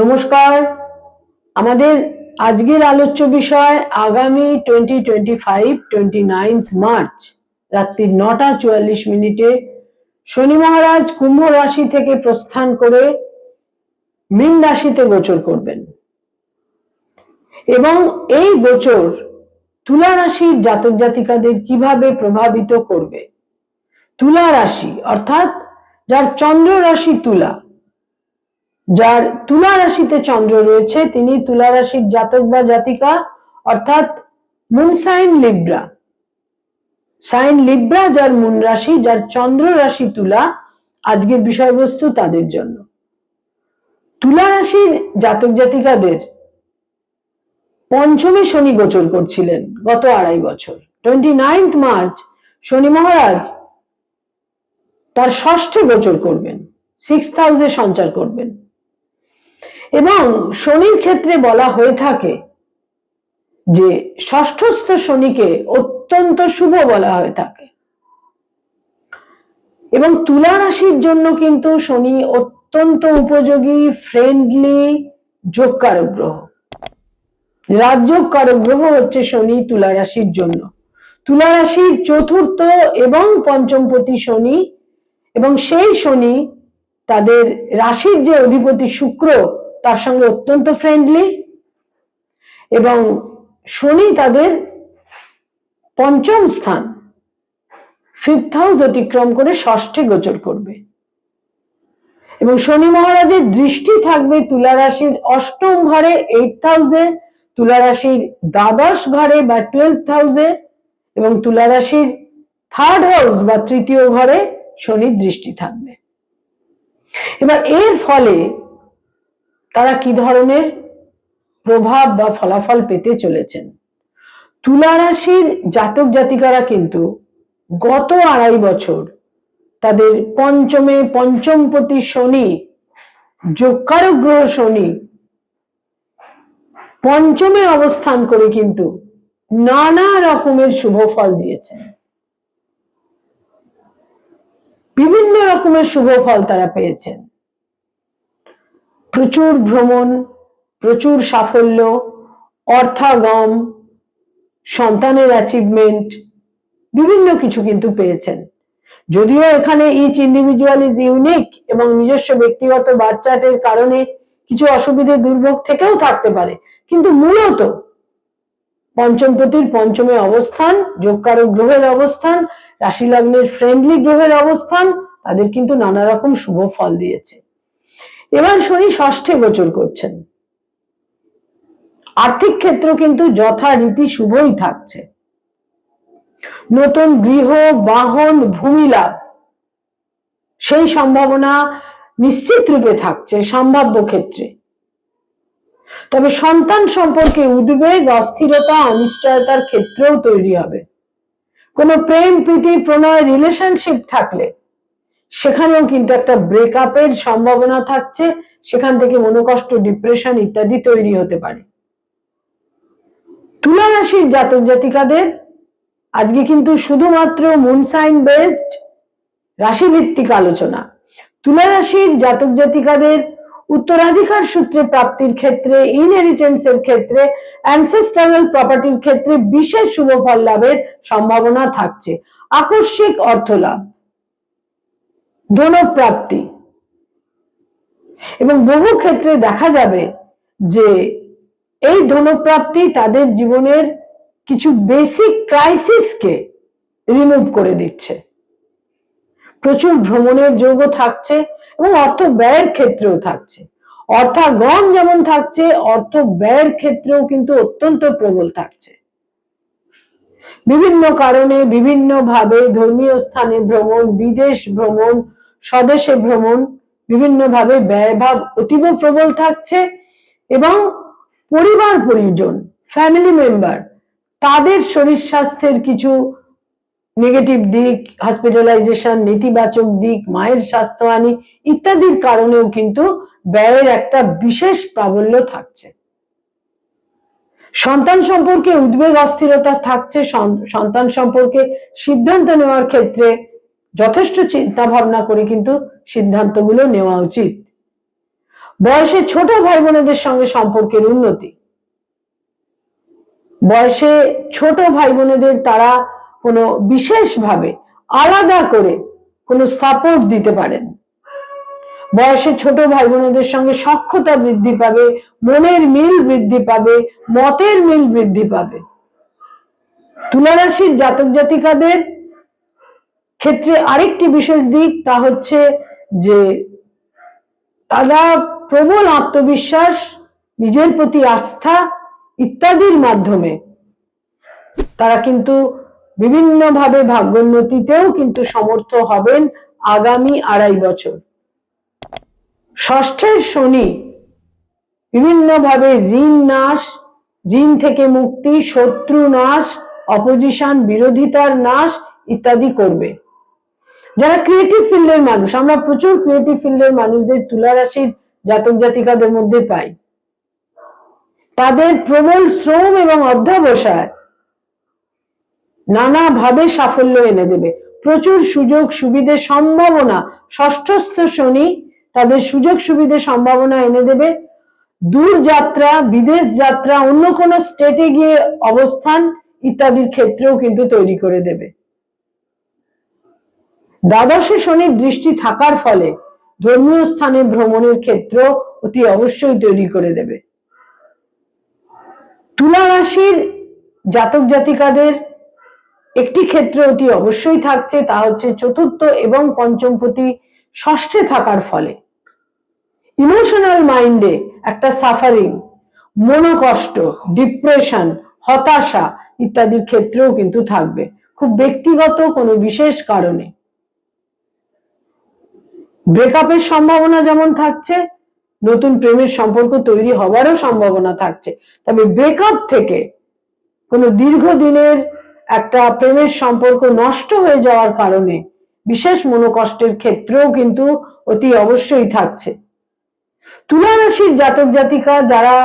নমস্কার। আমাদের আজকের আলোচ্য বিষয় আগামী twenty twenty five twenty ninth March রাত্রি নটা চুয়াল্লিশ মিনিটে শনি মহারাজ কুম্ভ রাশি থেকে প্রস্থান করে মীন রাশিতে গোচর করবেন। এবং এই গোচর তুলা রাশির জাতক জাতিকাদের কীভাবে প্রভাবিত করবে? তুলা রাশি, অর্থাৎ যার চন্দ্র রাশি তুলা যার তুলা রাশিতে চন্দ্র রয়েছে, তিনি তুলা রাশির জাতক বা জাতিকা, অর্থাৎ moon sign Libra sign Libra যার মুন রাশি, যার চন্দ্র রাশি তুলা, আজকের বিষয়বস্তু তাদের জন্য। তুলা রাশির জাতক জাতিকাদের পঞ্চমে শনি গোচর করছিলেন গত আড়াই বছর। Twenty ninth March Shani Maharaj তার ষষ্ঠে গোচর করবেন সিক্স হাউসে সঞ্চার করবেন। এবং শনির ক্ষেত্রে বলা হয়ে থাকে যে ষষ্ঠস্থ শনিকে অত্যন্ত শুভ বলা হয়ে থাকে। এবং তুলা রাশির জন্য কিন্তু শনি অত্যন্ত উপযোগী ফ্রেন্ডলি যোগকারক গ্রহ। রাজযোগ কারক গ্রহ হচ্ছে শনি তুলা রাশির জন্য। তুলা রাশির চতুর্থ এবং পঞ্চমপতি শনি এবং সেই শনি তাদের রাশির যে অধিপতি শুক্র তার সঙ্গে অত্যন্ত ফ্রেন্ডলি এবং শনি তাদের পঞ্চম স্থান। ফিফথ হাউস অতিক্রম করে ষষ্ঠে গোচর করবে। এবং শনি মহারাজের দৃষ্টি থাকবে তুলা রাশির অষ্টম ঘরে এইট হাউসে তুলা রাশির দ্বাদশ ঘরে বা টুয়েলভ হাউসে এবং তুলা রাশির থার্ড হাউস বা তৃতীয় ঘরে শনির দৃষ্টি থাকবে। এবার এর ফলে তারা কি ধরনের প্রভাব বা ফলাফল পেতে চলেছেন? তুলা রাশির জাতক জাতিকারা কিন্তু গত আড়াই বছর তাদের পঞ্চমে পঞ্চমপতি শনি যোগকারক গ্রহ শনি পঞ্চমে অবস্থান করে কিন্তু নানা রকমের শুভ ফল দিয়েছেন। বিভিন্ন রকমের শুভ ফল তারা পেয়েছেন। প্রচুর ভ্রমণ, প্রচুর সাফল্য, অর্থাগম, সন্তানের অ্যাচিভমেন্ট বিভিন্ন কিছু কিন্তু পেয়েছেন। যদিও এখানে ইচ ইন্ডিভিজুয়াল ইজ ইউনিক এবং নিজস্ব ব্যক্তিগত বাচ্চাটের কারণে কিছু অসুবিধে দুর্ভোগ থেকেও থাকতে পারে, কিন্তু মূলত পঞ্চমপতির পঞ্চমে অবস্থান যোগকারক গ্রহের অবস্থান, রাশি লগ্নের ফ্রেন্ডলি গ্রহের অবস্থান, তাদের কিন্তু নানা রকম শুভ ফল দিয়েছে। এবার শনি ষষ্ঠে গোচর করছেন। আর্থিক ক্ষেত্র কিন্তু যথারীতি শুভই থাকছে। নতুন গৃহ, বাহন, ভূমি লাভ, সেই সম্ভাবনা নিশ্চিত রূপে থাকছে সম্ভাব্য ক্ষেত্রে। তবে সন্তান সম্পর্কে উদ্বেগ, অস্থিরতা, অনিশ্চয়তার ক্ষেত্রেও তৈরি হবে। কোনো প্রেম, প্রীতি, প্রণয় রিলেশনশিপ থাকলে সেখানেও কিন্তু একটা ব্রেকআপের সম্ভাবনা থাকছে, সেখান থেকে মনোকষ্ট ডিপ্রেশন ইত্যাদি তৈরি হতে পারে। তুলা রাশির জাতক জাতিকাদের, আজকে কিন্তু শুধুমাত্র মুন সাইন বেসড রাশিভিত্তিক আলোচনা। তুলা রাশির জাতক জাতিকাদের উত্তরাধিকার সূত্রে প্রাপ্তির ক্ষেত্রে ইনহেরিটেন্স এর ক্ষেত্রে অ্যানসেস্টারাল প্রপার্টির ক্ষেত্রে বিশেষ শুভ ফল লাভের সম্ভাবনা থাকছে। আকস্মিক অর্থ লাভ প্রাপ্তি। এবং বহু ক্ষেত্রে দেখা যাবে যে এই ধনপ্রাপ্তি তাদের জীবনের কিছু বেসিক ক্রাইসিসকে রিমুভ করে দিচ্ছে। প্রচুর ভ্রমণের যোগ্য থাকছে এবং অর্থ ব্যয়ের ক্ষেত্রেও থাকছে। অর্থাগম যেমন থাকছে, অর্থ ব্যয়ের ক্ষেত্রেও কিন্তু অত্যন্ত প্রবল থাকছে। বিভিন্ন কারণে বিভিন্ন ভাবে ধর্মীয় স্থানে ভ্রমণ, বিদেশ ভ্রমণ স্বদেশে ভ্রমণ বিভিন্ন ভাবে ব্যয়ভাব অতীব প্রবল থাকছে এবং পরিবার পরিজন ফ্যামিলি মেম্বার তাদের শরীর স্বাস্থ্যের কিছু নেগেটিভ দিক হসপিটালাইজেশন নেতিবাচক দিক, মায়ের স্বাস্থ্যহানি ইত্যাদির কারণেও কিন্তু ব্যয়ের একটা বিশেষ প্রাবল্য থাকছে। সন্তান সম্পর্কে উদ্বেগ, অস্থিরতা থাকছে সন্তান সম্পর্কে সিদ্ধান্ত নেওয়ার ক্ষেত্রে যথেষ্ট চিন্তা ভাবনা করে কিন্তু সিদ্ধান্তগুলো নেওয়া উচিত। বয়সে ছোট ভাই বোনেদের সঙ্গে সম্পর্কের উন্নতি। বয়সে ছোট ভাই বোনেদের তারা কোনো বিশেষভাবে আলাদা করে কোনো সাপোর্ট দিতে পারেন। বয়সে ছোট ভাই বোনেদের সঙ্গে সক্ষতা বৃদ্ধি পাবে, মনের মিল বৃদ্ধি পাবে, মতের মিল বৃদ্ধি পাবে। তুলারাশির জাতক জাতিকাদের ক্ষেত্রে আরেকটি বিশেষ দিক তা হচ্ছে যে তারা প্রবল আত্মবিশ্বাস, নিজের প্রতি আস্থা ইত্যাদির মাধ্যমে তারা কিন্তু বিভিন্নভাবে ভাগ্যোন্নতিতেও কিন্তু সমর্থ হবেন আগামী আড়াই বছর। ষষ্ঠের শনি বিভিন্নভাবে ঋণ নাশ, ঋণ থেকে মুক্তি, শত্রু নাশ অপোজিশন বিরোধিতার নাশ ইত্যাদি করবে। যারা ক্রিয়েটিভ ফিল্ডের মানুষ, আমরা প্রচুর ক্রিয়েটিভ ফিল্ডের মানুষদের তুলা রাশির জাতক জাতিকাদের মধ্যে পাই। তাদের প্রবল শ্রম এবং অধ্যাবসায় নানাভাবে সাফল্য এনে দেবে। প্রচুর সুযোগ সুবিধে সম্ভাবনা ষষ্ঠস্থ শনি তাদের সুযোগ সুবিধে সম্ভাবনা এনে দেবে। দূর যাত্রা, বিদেশ যাত্রা, অন্য কোনো স্টেটে গিয়ে অবস্থান ইত্যাদির ক্ষেত্রেও কিন্তু তৈরি করে দেবে। দ্বাদশে শনির দৃষ্টি থাকার ফলে ধর্মীয় স্থানে ভ্রমণের ক্ষেত্র অতি অবশ্যই তৈরি করে দেবে। তুলা রাশির জাতক জাতিকাদের একটি ক্ষেত্র অতি অবশ্যই থাকছে, তা হচ্ছে চতুর্থ এবং পঞ্চমপতি ষষ্ঠে থাকার ফলে। ইমোশনাল মাইন্ডে একটা সাফারিং, মনোকষ্ট, ডিপ্রেশন, হতাশা ইত্যাদির ক্ষেত্রেও কিন্তু থাকবে। খুব ব্যক্তিগত কোনো বিশেষ কারণে। ব্রেকআপের সম্ভাবনা যেমন থাকছে, নতুন প্রেমের সম্পর্ক তৈরি হওয়ারও সম্ভাবনা থাকছে। তবে ব্রেকআপ থেকে কোনো দীর্ঘদিনের একটা প্রেমের সম্পর্ক নষ্ট হয়ে যাওয়ার কারণে বিশেষ মনোকষ্টের ক্ষেত্রেও কিন্তু অতি অবশ্যই থাকছে। তুলা রাশির জাতক জাতিকা যারা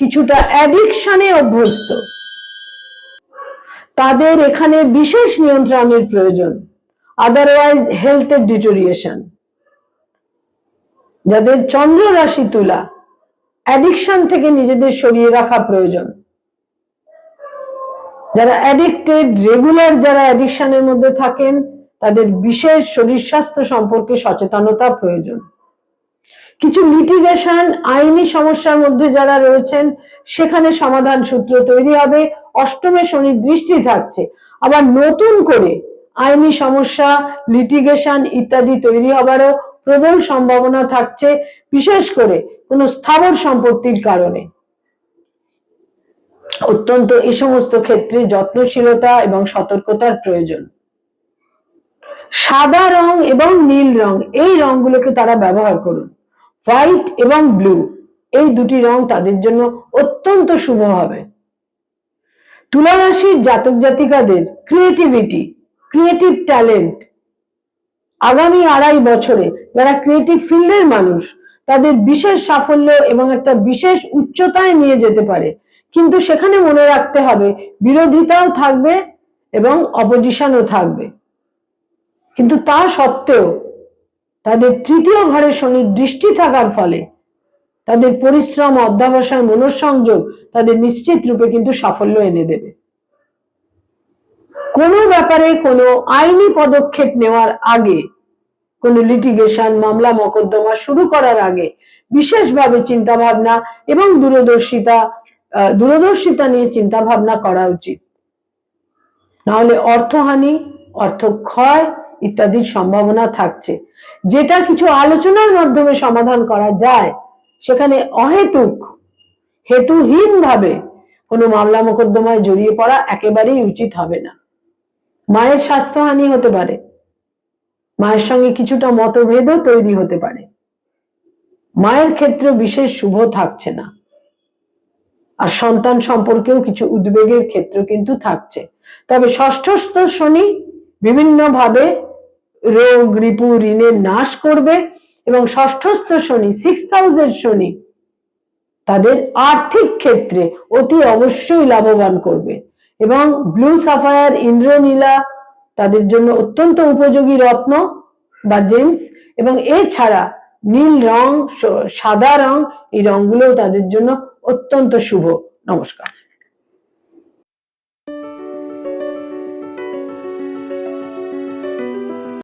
কিছুটা অ্যাডিকশনে অভ্যস্ত, তাদের এখানে বিশেষ নিয়ন্ত্রণের প্রয়োজন। আদারওয়াইজ হেলথের ডিটোরিয়েশন যাদের চন্দ্র রাশি তুলা অ্যাডিকশন থেকে নিজেদের সরিয়ে রাখা প্রয়োজন। যারা অ্যাডিক্টেড রেগুলার যারা অ্যাডিকশনের মধ্যে থাকেন, তাদের বিশেষ শরীর স্বাস্থ্য সম্পর্কে সচেতনতা প্রয়োজন। কিছু লিটিগেশন আইনি সমস্যার মধ্যে যারা রয়েছেন, সেখানে সমাধান সূত্র তৈরি হবে। অষ্টমে শনির দৃষ্টি থাকছে। আবার নতুন করে আইনি সমস্যা লিটিগেশন ইত্যাদি তৈরি হবারও প্রবল সম্ভাবনা থাকছে, বিশেষ করে কোনো স্থাবর সম্পত্তির কারণে। অত্যন্ত এই সমস্ত ক্ষেত্রে যত্নশীলতা এবং সতর্কতার প্রয়োজন। সাদা রং এবং নীল রং, এই রংগুলোকে তারা ব্যবহার করুন। হোয়াইট এবং ব্লু, এই দুটি রং তাদের জন্য অত্যন্ত শুভ হবে। তুলা রাশির জাতক জাতিকাদের ক্রিয়েটিভিটি ক্রিয়েটিভ ট্যালেন্ট আগামী আড়াই বছরে যারা ক্রিয়েটিভ ফিল্ডের মানুষ, তাদের বিশেষ সাফল্য এবং একটা বিশেষ উচ্চতায় নিয়ে যেতে পারে। কিন্তু সেখানে মনে রাখতে হবে, বিরোধিতাও থাকবে এবং অপোজিশনও থাকবে। কিন্তু তা সত্ত্বেও তাদের তৃতীয় ঘরে শনির দৃষ্টি থাকার ফলে তাদের পরিশ্রম, অধ্যাবসায়, মনঃসংযোগ তাদের নিশ্চিত রূপে কিন্তু সাফল্য এনে দেবে। কোনো ব্যাপারে কোনো আইনি পদক্ষেপ নেওয়ার আগে কোনো লিটিগেশন মামলা, মকদ্দমা শুরু করার আগে বিশেষভাবে চিন্তা ভাবনা এবং দূরদর্শিতা দূরদর্শিতা নিয়ে চিন্তা ভাবনা করা উচিত। নাহলে অর্থহানি অর্থ ক্ষয় ইত্যাদির সম্ভাবনা থাকছে। যেটা কিছু আলোচনার মাধ্যমে সমাধান করা যায়, সেখানে অহেতুক হেতুহীন ভাবে কোনো মামলা মোকদ্দমায় জড়িয়ে পড়া একেবারেই উচিত হবে না। মায়ের স্বাস্থ্যহানি হতে পারে মায়ের সঙ্গে কিছুটা মতভেদও তৈরি হতে পারে। মায়ের ক্ষেত্রে বিশেষ শুভ থাকছে না। আর সন্তান সম্পর্কেও কিছু উদ্বেগের ক্ষেত্র কিন্তু থাকছে। তবে ষষ্ঠস্থ শনি বিভিন্নভাবে রোগ, রিপু, ঋণের নাশ করবে এবং ষষ্ঠস্থ শনি সিক্স থাউজেন্ড শনি তাদের আর্থিক ক্ষেত্রে অতি অবশ্যই লাভবান করবে। এবং ব্লু সাফায়ার ইন্দ্রনীলা তাদের জন্য অত্যন্ত উপযোগী রত্ন বা জেমস। এবং এছাড়া নীল রং সাদা রং, এই রংগুলো তাদের জন্য অত্যন্ত শুভ। নমস্কার।